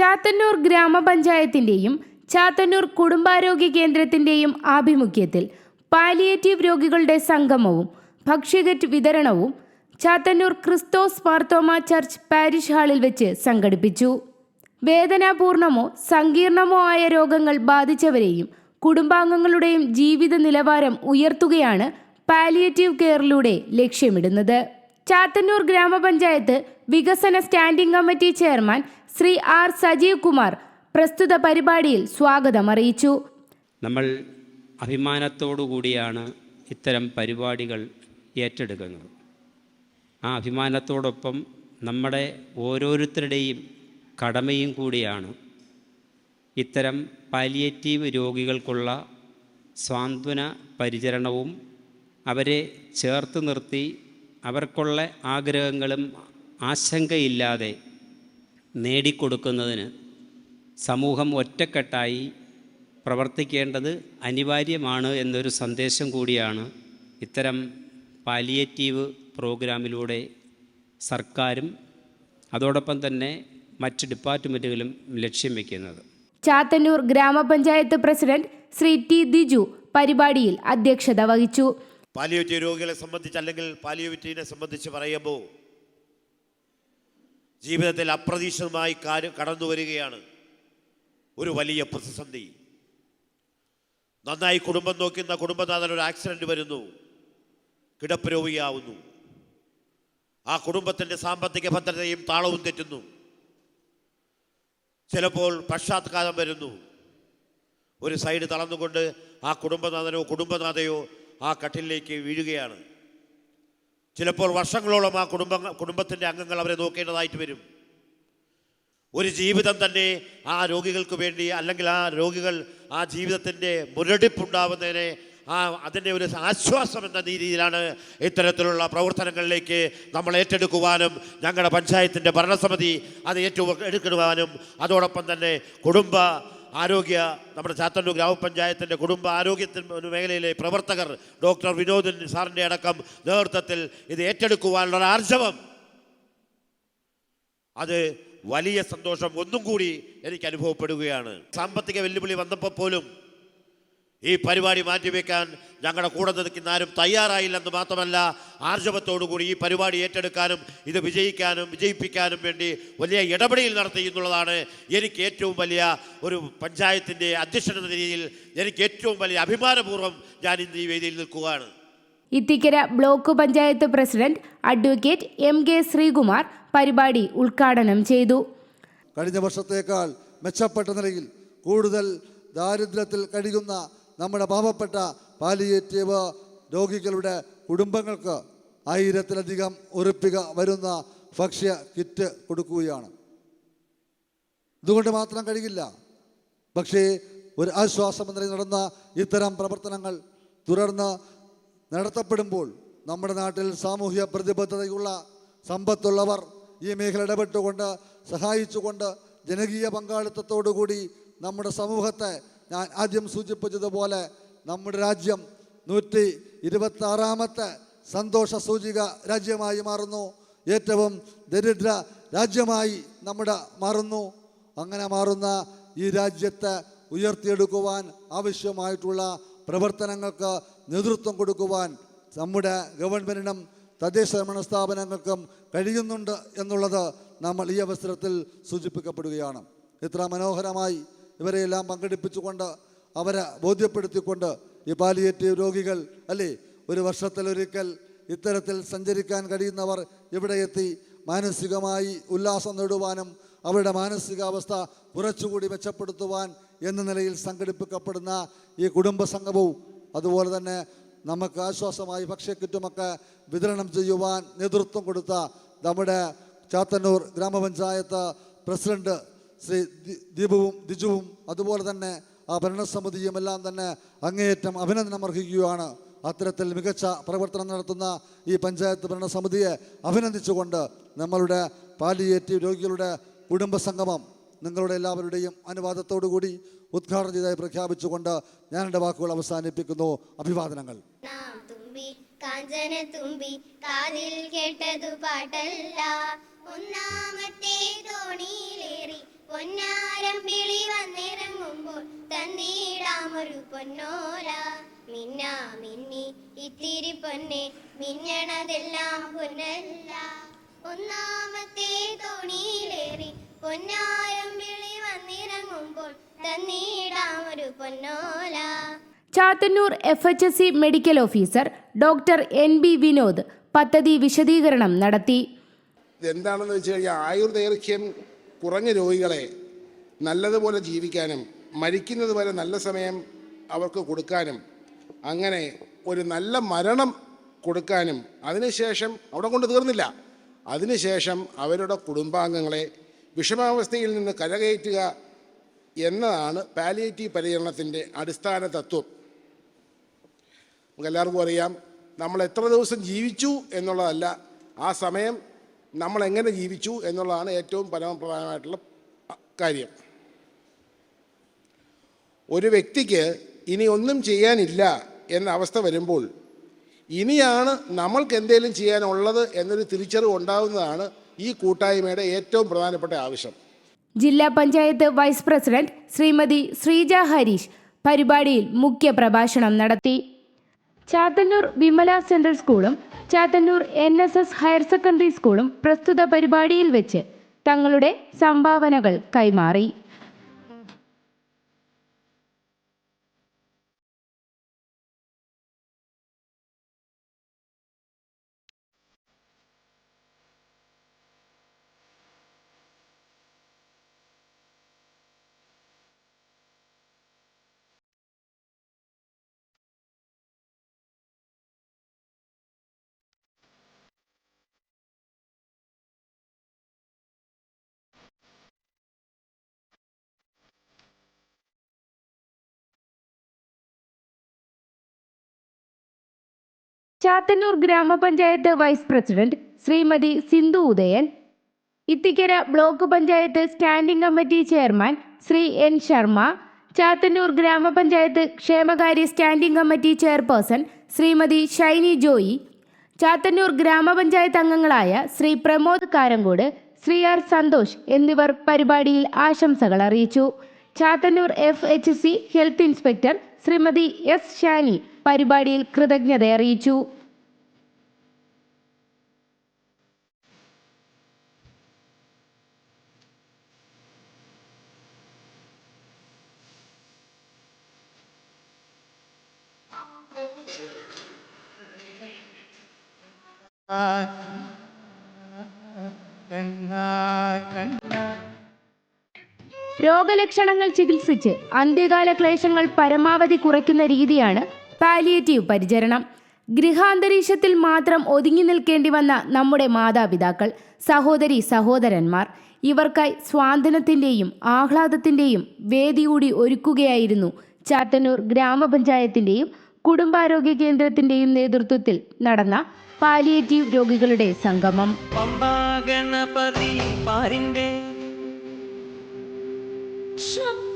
ചാത്തന്നൂർ ഗ്രാമപഞ്ചായത്തിന്റെയും ചാത്തന്നൂർ കുടുംബാരോഗ്യ കേന്ദ്രത്തിന്റെയും ആഭിമുഖ്യത്തിൽ പാലിയേറ്റീവ് രോഗികളുടെ സംഗമവും ഭക്ഷ്യകറ്റ് വിതരണവും ചാത്തന്നൂർ ക്രിസ്തോസ് മാർത്തോമ ചർച്ച് പാരിഷ് ഹാളിൽ വെച്ച് സംഘടിപ്പിച്ചു. വേദനാപൂർണമോ സങ്കീർണമോ ആയ രോഗങ്ങൾ ബാധിച്ചവരെയും കുടുംബാംഗങ്ങളുടെയും ജീവിത നിലവാരം ഉയർത്തുകയാണ് പാലിയേറ്റീവ് കെയറിലൂടെ ലക്ഷ്യമിടുന്നത്. ചാത്തന്നൂർ ഗ്രാമപഞ്ചായത്ത് വികസന standing committee chairman Shri R Sajeev Kumar പ്രസ്തുത പരിപാടിയിൽ സ്വാഗതം അറിയിച്ചു. നമ്മൾ അഭിമാനത്തോടു കൂടിയാണ് ഇത്തരം പരിപാടികൾ ഏറ്റെടുക്കുന്നത്. ആ അഭിമാനത്തോടൊപ്പം നമ്മുടെ ഓരോരുത്തരുടെയും കടമയും കൂടിയാണ് ഇത്തരം പാലിയേറ്റീവ് രോഗികൾക്കുള്ള സ്വാന്തന പരിചരണവും അവരെ ചേർത്ത് നിർത്തി അവർക്കുള്ള ആഗ്രഹങ്ങളും ആശങ്കയില്ലാതെ നേടിക്കൊടുക്കുന്നതിന് സമൂഹം ഒറ്റക്കെട്ടായി പ്രവർത്തിക്കേണ്ടത് അനിവാര്യമാണ് എന്നൊരു സന്ദേശം കൂടിയാണ് ഇത്തരം പാലിയേറ്റീവ് പ്രോഗ്രാമിലൂടെ സർക്കാരും അതോടൊപ്പം തന്നെ മറ്റ് ഡിപ്പാർട്ട്മെന്റുകളും ലക്ഷ്യം വയ്ക്കുന്നത്. ചാത്തന്നൂർ ഗ്രാമപഞ്ചായത്ത് പ്രസിഡന്റ് ശ്രീ ടി ദിജു പരിപാടിയിൽ അധ്യക്ഷത വഹിച്ചു. പാലിയോറ്റീവ് രോഗികളെ സംബന്ധിച്ച് അല്ലെങ്കിൽ പാലിയോറ്റീവിനെ സംബന്ധിച്ച് പറയുമ്പോൾ ജീവിതത്തിൽ അപ്രതീക്ഷിതമായി കാര്യം കടന്നു വരികയാണ് ഒരു വലിയ പ്രതിസന്ധി. നന്നായി കുടുംബം നോക്കുന്ന കുടുംബനാഥൻ ഒരു ആക്സിഡന്റ് വരുന്നു. കിടപ്പ് രോഗിയാവുന്നു ആ കുടുംബത്തിന്റെ സാമ്പത്തിക ഭദ്രതയും താളവും തെറ്റുന്നു. ചിലപ്പോൾ പശ്ചാത്തലം വരുന്നു. ഒരു സൈഡ് തളർന്നുകൊണ്ട് ആ കുടുംബനാഥനോ കുടുംബനാഥയോ ആ കട്ടിലേക്ക് വീഴുകയാണ്. ചിലപ്പോൾ വർഷങ്ങളോളം ആ കുടുംബ കുടുംബത്തിന്റെ അംഗങ്ങൾ അവരെ നോക്കേണ്ടതായിട്ട് വരും. ഒരു ജീവിതം തന്നെ ആ രോഗികൾക്ക് വേണ്ടി അല്ലെങ്കിൽ ആ രോഗികൾ ആ ജീവിതത്തിന്റെ മുരടിപ്പുണ്ടാവുന്നതിനെ ആ അതിന്റെ ഒരു ആശ്വാസം എന്ന രീതിയിലാണ് ഇത്തരത്തിലുള്ള പ്രവർത്തനങ്ങളിലേക്ക് നമ്മൾ ഏറ്റെടുക്കുവാനും ഞങ്ങളുടെ പഞ്ചായത്തിന്റെ ഭരണസമിതി അത് ഏറ്റെടുക്കുവാനും അതോടൊപ്പം തന്നെ കുടുംബ ആരോഗ്യ നമ്മുടെ ചാത്തന്നൂർ ഗ്രാമപഞ്ചായത്തിന്റെ കുടുംബ ആരോഗ്യത്തിന് മേഖലയിലെ പ്രവർത്തകർ ഡോക്ടർ വിനോദൻ സാറിന്റെ അടക്കം നേതൃത്വത്തിൽ ഇത് ഏറ്റെടുക്കുവാനുള്ള ആർജവം. അത് വലിയ സന്തോഷം ഒന്നും കൂടി എനിക്ക് അനുഭവപ്പെടുകയാണ്. സാമ്പത്തിക വെല്ലുവിളി വന്നപ്പോൾ പോലും ഈ പരിപാടി മാറ്റിവെക്കാൻ ഞങ്ങളുടെ കൂടെ നിൽക്കുന്ന ആരും തയ്യാറായില്ലെന്ന് മാത്രമല്ല ആർജവത്തോടുകൂടി ഈ പരിപാടി ഏറ്റെടുക്കാനും ഇത് വിജയിക്കാനും വിജയിപ്പിക്കാനും വേണ്ടി വലിയ ഇടപെടൽ നടത്തി എന്നുള്ളതാണ് എനിക്ക് ഏറ്റവും വലിയ ഒരു പഞ്ചായത്തിന്റെ അധ്യക്ഷൻ എന്ന രീതിയിൽ എനിക്ക് ഏറ്റവും വലിയ അഭിമാനപൂർവം ഞാൻ ഇന്ന് ഈ വേദിയിൽ നിൽക്കുകയാണ്. Ithikkara block panchayat president advocate M K Sreekumar പരിപാടി ഉദ്ഘാടനം ചെയ്തു. കഴിഞ്ഞ വർഷത്തേക്കാൾ മെച്ചപ്പെട്ട നിലയിൽ കൂടുതൽ ദാരിദ്ര്യത്തിൽ കഴിയുന്ന നമ്മുടെ പാവപ്പെട്ട പാലിയേറ്റീവ് രോഗികളുടെ കുടുംബങ്ങൾക്ക് ആയിരത്തിലധികം ഉറപ്പിക വരുന്ന ഭക്ഷ്യ കിറ്റ് കൊടുക്കുകയാണ്. ഇതുകൊണ്ട് മാത്രം കഴിയില്ല. പക്ഷേ ഒരു ആശ്വാസം എന്ന നിലയിൽ നടന്ന ഇത്തരം പ്രവർത്തനങ്ങൾ തുടർന്ന് നടത്തപ്പെടുമ്പോൾ നമ്മുടെ നാട്ടിൽ സാമൂഹ്യ പ്രതിബദ്ധതയുള്ള സമ്പത്തുള്ളവർ ഈ മേഖല ഇടപെട്ടുകൊണ്ട് സഹായിച്ചുകൊണ്ട് ജനകീയ പങ്കാളിത്തത്തോടുകൂടി നമ്മുടെ സമൂഹത്തെ ഞാൻ ആദ്യം സൂചിപ്പിച്ചതുപോലെ നമ്മുടെ രാജ്യം നൂറ്റി ഇരുപത്തി ആറാമത്തെ സന്തോഷ സൂചിക രാജ്യമായി മാറുന്നു. ഏറ്റവും ദരിദ്ര രാജ്യമായി നമ്മുടെ മാറുന്നു. അങ്ങനെ മാറുന്ന ഈ രാജ്യത്തെ ഉയർത്തിയെടുക്കുവാൻ ആവശ്യമായിട്ടുള്ള പ്രവർത്തനങ്ങൾക്ക് നേതൃത്വം കൊടുക്കുവാൻ നമ്മുടെ ഗവൺമെന്റിനും തദ്ദേശ ഭരണ സ്ഥാപനങ്ങൾക്കും കഴിയുന്നുണ്ട് എന്നുള്ളത് നമ്മൾ ഈ അവസരത്തിൽ സൂചിപ്പിക്കപ്പെടുകയാണ്. ഇത്ര മനോഹരമായി ഇവരെയെല്ലാം പങ്കെടുപ്പിച്ചുകൊണ്ട് അവരെ ബോധ്യപ്പെടുത്തിക്കൊണ്ട് ഈ പാലിയേറ്റീവ് രോഗികൾ അല്ലേ? ഒരു വർഷത്തിലൊരിക്കൽ ഇത്തരത്തിൽ സഞ്ചരിക്കാൻ കഴിയുന്നവർ ഇവിടെ എത്തി മാനസികമായി ഉല്ലാസം നേടുവാനും അവരുടെ മാനസികാവസ്ഥ കുറച്ചുകൂടി മെച്ചപ്പെടുത്തുവാൻ എന്ന നിലയിൽ സംഘടിപ്പിക്കപ്പെടുന്ന ഈ കുടുംബ സംഗമവും അതുപോലെ തന്നെ നമുക്ക് ആശ്വാസമായി ഭക്ഷ്യക്കിറ്റുമൊക്കെ വിതരണം ചെയ്യുവാൻ നേതൃത്വം കൊടുത്ത നമ്മുടെ ചാത്തന്നൂർ ഗ്രാമപഞ്ചായത്ത് പ്രസിഡന്റ് ശ്രീ ദീപവും ദിജുവും അതുപോലെ തന്നെ ആ ഭരണസമിതിയും എല്ലാം തന്നെ അങ്ങേയറ്റം അഭിനന്ദനം അർഹിക്കുകയാണ്. അത്തരത്തിൽ മികച്ച പ്രവർത്തനം നടത്തുന്ന ഈ പഞ്ചായത്ത് ഭരണസമിതിയെ അഭിനന്ദിച്ചുകൊണ്ട് നമ്മളുടെ പാലിയേറ്റീവ് രോഗികളുടെ കുടുംബസംഗമം നിങ്ങളുടെ എല്ലാവരുടെയും അനുവാദത്തോടു കൂടി ഉദ്ഘാടനം ചെയ്തതായി പ്രഖ്യാപിച്ചുകൊണ്ട് ഞാൻ എന്റെ വാക്കുകൾ അവസാനിപ്പിക്കുന്നു. അഭിവാദനങ്ങൾ. കാഞ്ചന തുമ്പി കാതിൽ കേട്ടതു പാട്ടല്ല. ഒന്നാമത്തെ തോണിയിലേറി പൊന്നാരം വിളി വന്നിറങ്ങുമ്പോൾ തന്നീടാമൊരു പൊന്നോല മിന്നാ മിന്നി ഇത്തിരി പൊന്നെ മിന്നണതെല്ലാം പൊന്നല്ല. ഒന്നാമത്തെ തോണിയിലേറി പൊന്നാരം വിളി വന്നിറങ്ങുമ്പോൾ തന്നീടാമൊരു പൊന്നോല Chathannur F H S C medical officer doctor N B Vinod പദ്ധതി വിശദീകരണം നടത്തി. എന്താണെന്ന് വെച്ച് കഴിഞ്ഞാൽ ആയുർദൈർഘ്യം കുറഞ്ഞ രോഗികളെ നല്ലതുപോലെ ജീവിക്കാനും മരിക്കുന്നത് വരെ നല്ല സമയം അവർക്ക് കൊടുക്കാനും അങ്ങനെ ഒരു നല്ല മരണം കൊടുക്കാനും അതിനുശേഷം അവിടെ കൊണ്ട് തീർന്നില്ല. അതിനുശേഷം അവരുടെ കുടുംബാംഗങ്ങളെ വിഷമാവസ്ഥയിൽ നിന്ന് കരകയറ്റുക എന്നതാണ് പാലിയേറ്റീവ് പരിചരണത്തിന്റെ അടിസ്ഥാന തത്വം. നമുക്കെല്ലാവർക്കും അറിയാം നമ്മൾ എത്ര ദിവസം ജീവിച്ചു എന്നുള്ളതല്ല ആ സമയം നമ്മൾ എങ്ങനെ ജീവിച്ചു എന്നുള്ളതാണ് ഏറ്റവും പരമപ്രധാനമായിട്ടുള്ള കാര്യം. ഒരു വ്യക്തിക്ക് ഇനി ഒന്നും ചെയ്യാനില്ല എന്ന അവസ്ഥ വരുമ്പോൾ ഇനിയാണ് നമ്മൾക്ക് എന്തെങ്കിലും ചെയ്യാനുള്ളത് എന്നൊരു തിരിച്ചറിവ് ഉണ്ടാകുന്നതാണ് ഈ കൂട്ടായ്മയുടെ ഏറ്റവും പ്രധാനപ്പെട്ട ആവശ്യം. ജില്ലാ പഞ്ചായത്ത് വൈസ് പ്രസിഡന്റ് ശ്രീമതി ശ്രീജ ഹരീഷ് പരിപാടിയിൽ മുഖ്യ പ്രഭാഷണം നടത്തി. ചാത്തന്നൂർ വിമല സെൻട്രൽ സ്കൂളും Chathannur N S S higher secondary സ്കൂളും പ്രസ്തുത പരിപാടിയിൽ വെച്ച് തങ്ങളുടെ സംഭാവനകൾ കൈമാറി. ചാത്തന്നൂർ ഗ്രാമപഞ്ചായത്ത് vice president Shrimati Sindhu Udayan Ithikkara block panchayat standing committee chairman Shri N Sharma Chathannur ഗ്രാമപഞ്ചായത്ത് ക്ഷേമകാര്യ standing committee chairperson Shrimati Shiny Joy Chathannur ഗ്രാമപഞ്ചായത്ത് അംഗങ്ങളായ ശ്രീ പ്രമോദ് കാരങ്കോട് ശ്രീ ആർ സന്തോഷ് എന്നിവർ പരിപാടിയിൽ ആശംസകൾ അറിയിച്ചു. Chathannur F H C health inspector Shrimati S Shani പരിപാടിയിൽ കൃതജ്ഞത അറിയിച്ചു. രോഗലക്ഷണങ്ങൾ ചികിത്സിച്ച് അന്ത്യകാല ക്ലേശങ്ങൾ പരമാവധി കുറയ്ക്കുന്ന രീതിയാണ് പാലിയേറ്റീവ് പരിചരണം. ഗൃഹാന്തരീക്ഷത്തിൽ മാത്രം ഒതുങ്ങി നിൽക്കേണ്ടി വന്ന നമ്മുടെ മാതാപിതാക്കൾ സഹോദരി സഹോദരന്മാർ ഇവർക്കായി സ്വാതന്ത്ര്യത്തിന്റെയും ആഹ്ലാദത്തിന്റെയും വേദി കൂടി ഒരുക്കുകയായിരുന്നു ചാത്തന്നൂർ ഗ്രാമപഞ്ചായത്തിന്റെയും കുടുംബാരോഗ്യ കേന്ദ്രത്തിന്റെയും നേതൃത്വത്തിൽ നടന്ന പാലിയേറ്റീവ് രോഗികളുടെ സംഗമം. 什么？